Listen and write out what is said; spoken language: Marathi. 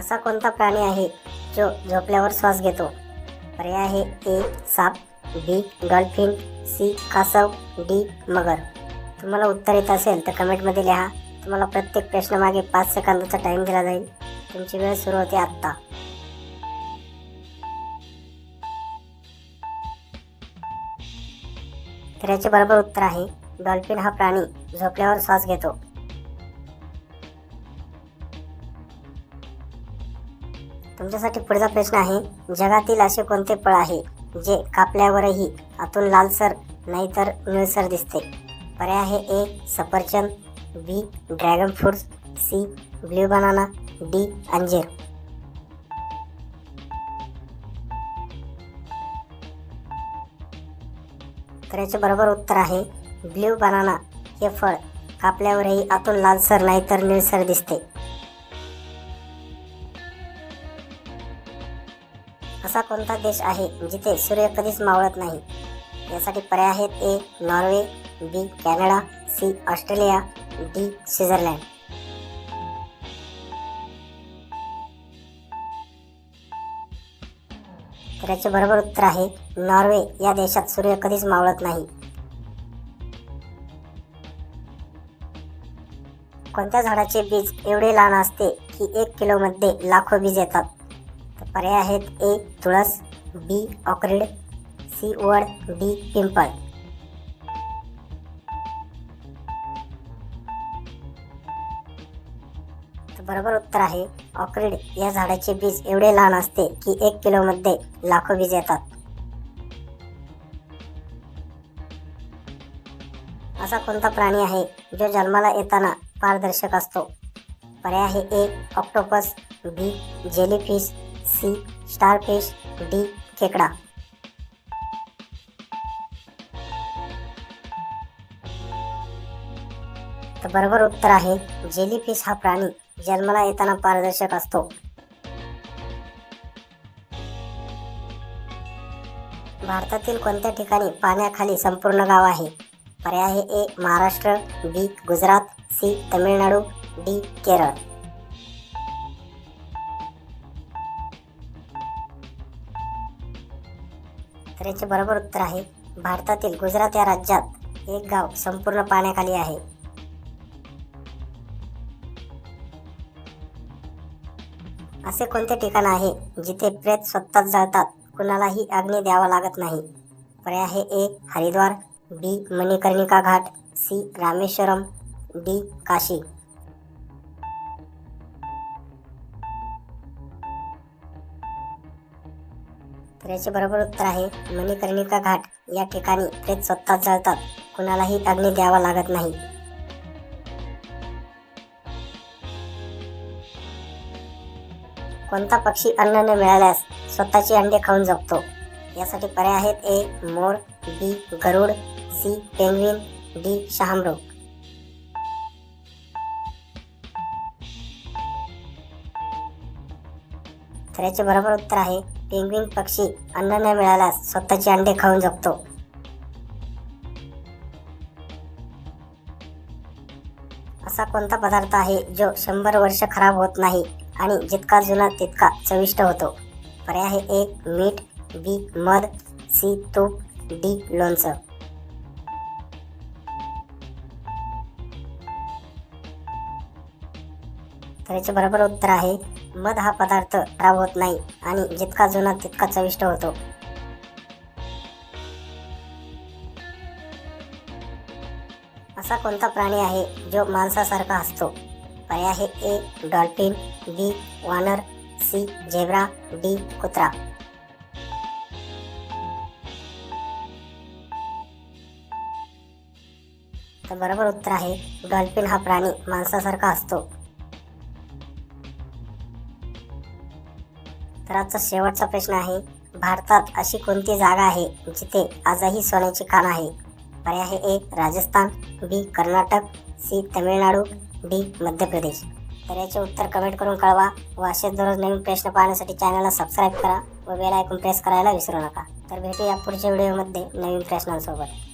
असा कोणता प्राणी आहे जो झोपल्यावर श्वास घेतो? पर्याय आहे ए साप बी डॉल्फिन सी कासव डी मगर. तुम्हाला उत्तर येत असेल तर कमेंटमध्ये लिहा. तुम्हाला प्रत्येक प्रश्नामागे पाच सेकंदाचा टाईम दिला जाईल. तुमची वेळ सुरू होते आत्ता. तर याचे बरोबर उत्तर आहे डॉल्फिन हा प्राणी झोपल्यावर श्वास घेतो. तुमच्यासाठी पुढचा प्रश्न आहे जगातील असे कोणते फळ आहे जे कापल्यावरही आतून लालसर नाहीतर निळसर दिसते? पर्याय आहे ए सफरचंद B dragon fruit C blue banana D अंजीर. तर याचे बरोबर उत्तर आहे ब्ल्यू बनाना हे फळ कापल्यावरही आतून लालसर नाहीतर निळसर दिसते. असा कोणता देश आहे जिथे सूर्य कधीच मावळत नाही? यासाठी पर्याय आहेत A Norway B Canada C Australia D Switzerland. तर याचे बरोबर उत्तर आहे नॉर्वे या देशात सूर्य कधीच मावळत नाही. कोणत्या झाडाचे बीज एवढे लहान असते की एक किलोमध्ये लाखो बीज येतात? पर्याय आहेत ए तुळस बी ऑक्रिड सी वड डी पिंपळ. बरोबर उत्तर आहे ऑक्रिड या झाडाचे बीज एवढे लहान असते की एक किलोमध्ये लाखो बीज येतात. असा कोणता प्राणी आहे जो जन्माला येताना पारदर्शक असतो? पर्याय आहे A octopus B jellyfish C starfish D खेकडा. तर बरोबर उत्तर आहे जेलीफिश हा प्राणी जन्माला येताना पारदर्शक असतो. भारतातील कोणत्या ठिकाणी पाण्याखाली संपूर्ण गाव आहे? पर्याय हे A Maharashtra B Gujarat C Tamil Nadu D Kerala. तर बरोबर उत्तर आहे. भारतातील गुजरात या राज्यात एक गाव संपूर्ण पाण्याखाली आहे. असे कोणते ठिकाण आहे जिथे प्रेत स्वतःच जळतात? कुणालाही अग्नी द्यावा लागत नाही. पर्याय आहे A Haridwar B Manikarnika Ghat C Rameswaram D Kashi. तर याचे बरोबर उत्तर आहे मणिकर्णिका घाट. या ठिकाणी प्रेत स्वतः जळतात. कुणालाही अग्नी द्यावा लागत नाही. कोणता पक्षी अन्न न मिळाल्यास स्वतःची अंडे खाऊन जगतो? यासाठी पर्याय आहेत ए मोर बी गरुड सी पेंग्विन डी शहामृग. तर याचे बरोबर उत्तर आहे पेंग्विन पक्षी अन्न न मिळाल्यास स्वतःची अंडे खाऊन जगतो. असा कोणता पदार्थ आहे जो शंभर वर्ष खराब होत नाही आणि जितका जुना तितका चविष्ट होतो? पर्याय आहे ए मीठ बी मध सी तूप डी लोणचं. तर याचे बरोबर उत्तर आहे मध हा पदार्थ खराब होत नाही आणि जितका जुना तितका चविष्ट होतो. असा कोणता प्राणी आहे जो माणसासारखा असतो? पर्याय आहे ए डॉल्फिन बी वानर सी झेब्रा डी कुत्रा. तर बरोबर उत्तर आहे डॉल्फिन हा प्राणी माणसासारखा असतो. तर आजचा शेवटचा प्रश्न आहे भारतात अशी कोणती जागा आहे जिथे आजही सोन्याची खाण आहे? पर्याय आहे A Rajasthan B Karnataka C Tamil Nadu D Madhya Pradesh. तर याचे उत्तर कमेंट करून कळवा व असेच दररोज नवीन प्रश्न पाहण्यासाठी चॅनलला सबस्क्राईब करा व बेल ऐकून प्रेस करायला विसरू नका. तर भेटूया पुढच्या व्हिडिओमध्ये नवीन प्रश्नांसोबत.